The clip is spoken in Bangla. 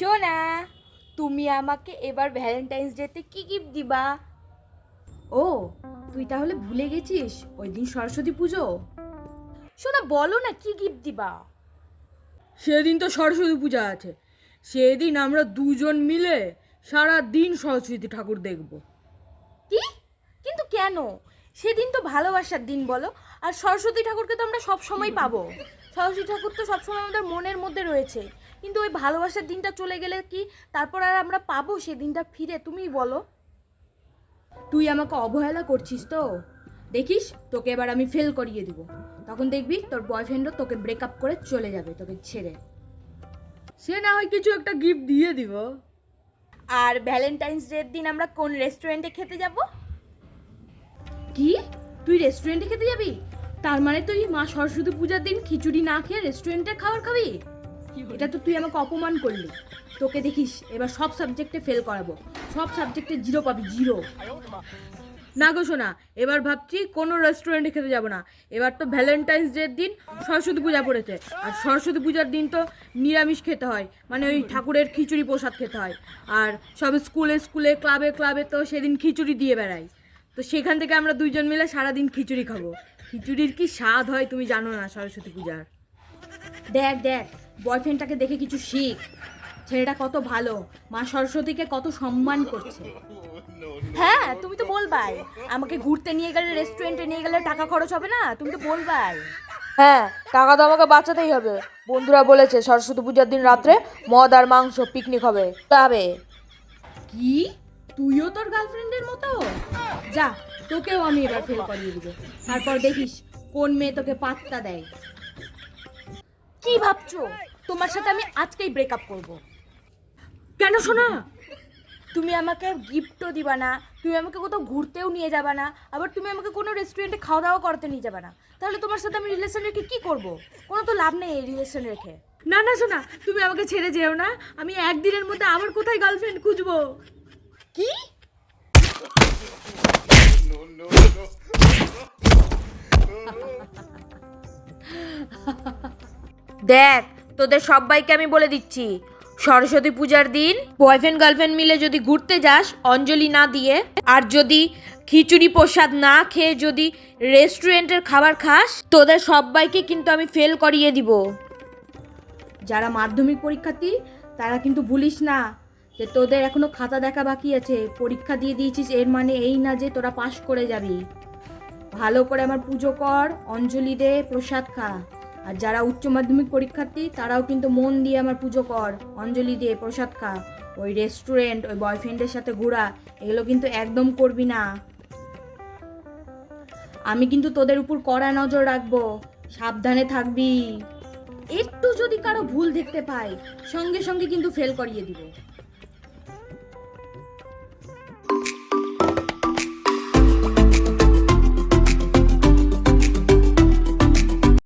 শোনা তুমি আমাকে এবার ভ্যালেন্টাইন্স ডেতে কি গিফট দিবা? ও তুই তাহলে ভুলে গেছিস ওই দিন সরস্বতী পুজো? শোনা বলো না কি গিফট দিবা? সেদিন তো সরস্বতী পূজা আছে। সেদিন আমরা দুজন মিলে সারা দিন সরস্বতী ঠাকুর দেখব। কি? কিন্তু কেন? সেদিন তো ভালোবাসার দিন বলো। আর সরস্বতী ঠাকুরকে তো আমরা সব সময় পাবো। সরস্বতী ঠাকুর তো সবসময় আমাদের মনের মধ্যে রয়েছে। কিন্তু ওই ভালোবাসার দিনটা চলে গেলে কি তারপর আর আমরা পাবো সে দিনটা ফিরে? তুমি বলো। তুই আমাকে অবহেলা করছিস তো? দেখিস তোকে এবার আমি ফেল করিয়ে দিব। তখন দেখবি তোর বয়ফ্রেন্ডও তোকে ব্রেকআপ করে চলে যাবে তোকে ছেড়ে। সে না হয় কিছু একটা গিফট দিয়ে দিব। আর ভ্যালেন্টাইন্স ডের দিন আমরা কোন রেস্টুরেন্টে খেতে যাব? কি? তুই রেস্টুরেন্টে খেতে যাবি? তার মানে তুই মা সরস্বতী পূজার দিন খিচুড়ি না খেয়ে রেস্টুরেন্টে খাবার খাবি? এটা তো তুই আমাকে অপমান করলি। তোকে দেখিস, এবার সব সাবজেক্টে ফেল করাবো। সব সাবজেক্টে জিরো পাবি জিরো না গো শোনা এবার ভাবছি কোনো রেস্টুরেন্টে খেতে যাব না। এবার তো ভ্যালেন্টাইন্স ডের দিন সরস্বতী পূজা পড়েছে। আর সরস্বতী পূজার দিন তো নিরামিষ খেতে হয়। মানে ওই ঠাকুরের খিচুড়ি প্রসাদ খেতে হয়। আর সব স্কুলে স্কুলে, ক্লাবে ক্লাবে তো সেদিন খিচুড়ি দিয়ে বেড়াই। তো সেখান থেকে আমরা দুইজন মিলে সারাদিন খিচুড়ি খাব। খিচুড়ির কি স্বাদ হয় তুমি জানো না সরস্বতী পূজার? দেখ দেখ বয়ফ্রেন্ডটাকে দেখে কিছু শিখ। ছেলেটা কত ভালো মা সরস্বতীকে কত সম্মান করছে। হ্যাঁ তুমি তো বলবাই আমাকে ঘুরতে নিয়ে গেলে রেস্টুরেন্টে নিয়ে গেলে টাকা খরচ হবে না তুমি তো বলবাই। হ্যাঁ টাকা তো আমাকে বাঁচাতেই হবে। বন্ধুরা বলেছে সরস্বতী পূজার দিন রাত্রে মদ আর মাংস পিকনিক হবে। তবে কি? তুইও তোর গার্লফ্রেন্ডের মতো? যা তোকেও আমি এবার ফেল করিয়ে দিব। তারপর দেখিস কোন মেয়ে তোকে পাত্তা দেয়। কি ভাবছ? তোমার সাথে আমি আজকেই ব্রেকআপ করব। কেন শোনা তুমি আমাকে গিফটও দিবা না তুমি আমাকে কোথাও ঘুরতেও নিয়ে যাবা না আবার তুমি আমাকে কোনো রেস্টুরেন্টে খাওয়া দাওয়া করতে নিয়ে যাবে না। তাহলে তোমার সাথে আমি রিলেশন রেখে কি করব? কোনো তো লাভ নেই এই রিলেশন রেখে। না না শোনা তুমি আমাকে ছেড়ে যেও না। আমি একদিনের মধ্যে আবার কোথায় গার্লফ্রেন্ড খুঁজবো? কি? দেখ, তোদের সবাইকে আমি বলে দিচ্ছি। সরস্বতী পূজার দিন বয়ফ্রেন্ড গার্লফ্রেন্ড মিলে যদি ঘুরতে যাস, অঞ্জলি না দিয়ে, আর যদি খিচুড়ি প্রসাদ না খেয়ে যদি রেস্টুরেন্টের খাবার খাস, তোদের সবাইকে কিন্তু আমি ফেল করিয়ে দিব। যারা মাধ্যমিক পরীক্ষার্থী, তারা কিন্তু ভুলিস না যে তোদের এখনও খাতা দেখা বাকি আছে। পরীক্ষা দিয়ে দিয়েছিস, এর মানে এই না যে তোরা পাশ করে যাবি। ভালো করে আমার পুজো কর, অঞ্জলি দে, প্রসাদ খা। আর যারা উচ্চ মাধ্যমিক পরীক্ষার্থী, তারাও কিন্তু মন দিয়ে আমার পুজো কর, অঞ্জলি দিয়ে প্রসাদ খা। ওই রেস্টুরেন্ট ওই বয়ফ্রেন্ডের সাথে ঘোরা, এগুলো কিন্তু একদম করবি না। আমি কিন্তু তোদের উপর কড়া নজর রাখব, সাবধানে থাকবি। একটু যদি কারও ভুল দেখতে পাই, সঙ্গে সঙ্গে কিন্তু ফেল করিয়ে দিব।